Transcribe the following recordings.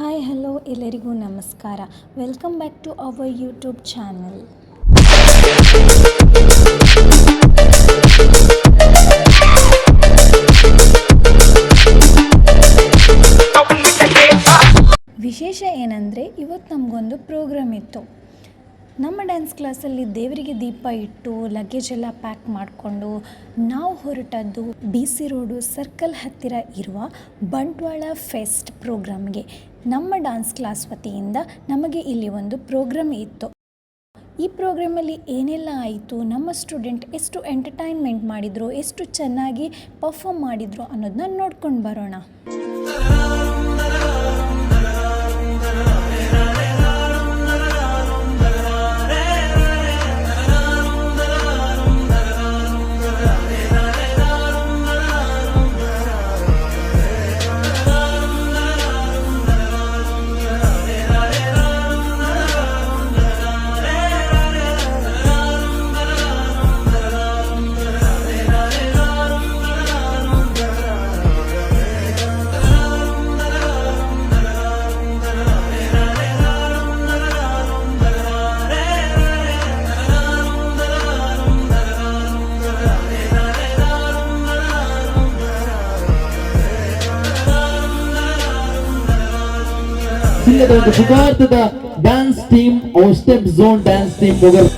Hi, hello, ಎಲ್ಲರಿಗೂ ನಮಸ್ಕಾರ. Welcome back to our YouTube channel ವಿಶೇಷ ಏನಂದರೆ, ಇವತ್ತು ನಮಗೊಂದು ಪ್ರೋಗ್ರಾಮ್ ಇತ್ತು. ನಮ್ಮ ಡ್ಯಾನ್ಸ್ ಕ್ಲಾಸಲ್ಲಿ ದೇವರಿಗೆ ದೀಪ ಇಟ್ಟು ಲಗೇಜ್ ಎಲ್ಲ ಪ್ಯಾಕ್ ಮಾಡಿಕೊಂಡು ನಾವು ಹೊರಟದ್ದು ಬಿ ಸಿ ರೋಡು ಸರ್ಕಲ್ ಹತ್ತಿರ ಇರುವ ಬಂಟ್ವಾಳ ಫೆಸ್ಟ್ ಪ್ರೋಗ್ರಾಮ್ಗೆ. ನಮ್ಮ ಡ್ಯಾನ್ಸ್ ಕ್ಲಾಸ್ ವತಿಯಿಂದ ನಮಗೆ ಇಲ್ಲಿ ಒಂದು ಪ್ರೋಗ್ರಾಮ್ ಇತ್ತು. ಈ ಪ್ರೋಗ್ರಾಮಲ್ಲಿ ಏನೆಲ್ಲ ಆಯಿತು, ನಮ್ಮ ಸ್ಟೂಡೆಂಟ್ ಎಷ್ಟು ಎಂಟರ್ಟೈನ್ಮೆಂಟ್ ಮಾಡಿದರು, ಎಷ್ಟು ಚೆನ್ನಾಗಿ ಪರ್ಫಾಮ್ ಮಾಡಿದರು ಅನ್ನೋದನ್ನ ನೋಡ್ಕೊಂಡು ಬರೋಣ. ಸಿಲ್ಲದ ಒಂದು ಶುಭಾರ್ಥದ dance team step zone dance team Mughal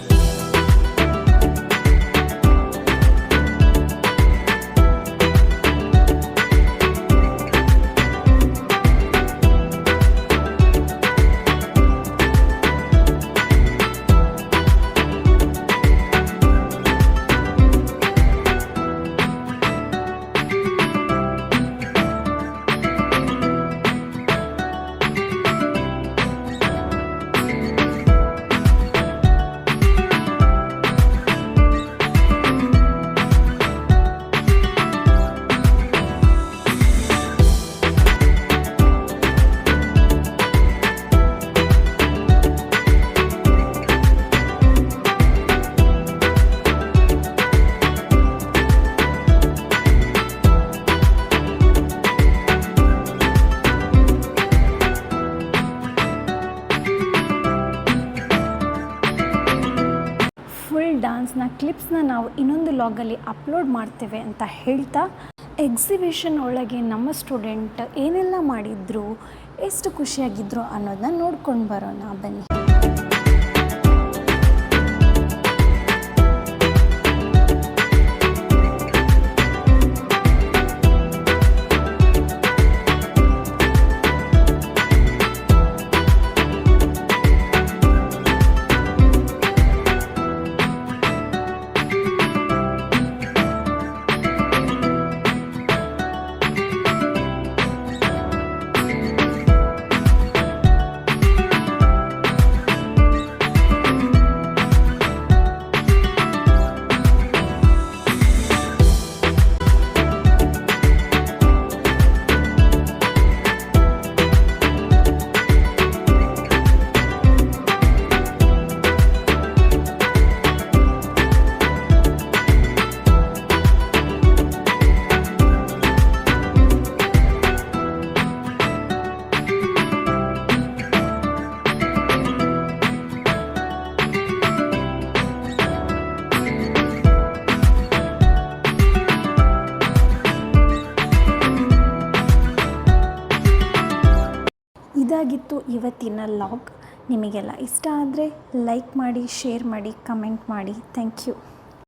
full ಡಾನ್ಸ್ನ, ಕ್ಲಿಪ್ಸ್ನ ನಾವು ಇನ್ನೊಂದು ಲಾಗಲ್ಲಿ ಅಪ್ಲೋಡ್ ಮಾಡ್ತೇವೆ ಅಂತ ಹೇಳ್ತಾ ಎಕ್ಸಿಬಿಷನ್ ಒಳಗೆ ನಮ್ಮ ಸ್ಟೂಡೆಂಟ್ ಏನೆಲ್ಲ ಮಾಡಿದ್ರು, ಎಷ್ಟು ಖುಷಿಯಾಗಿದ್ರು ಅನ್ನೋದನ್ನ ನೋಡ್ಕೊಂಡು ಬರೋಣ, ಬನ್ನಿ. ಇದಾಗಿತ್ತು ಇವತ್ತಿನ ಲಾಗ್. ನಿಮಗೆಲ್ಲ ಇಷ್ಟ ಆದರೆ ಲೈಕ್ ಮಾಡಿ ಶೇರ್ ಮಾಡಿ ಕಮೆಂಟ್ ಮಾಡಿ. Thank you.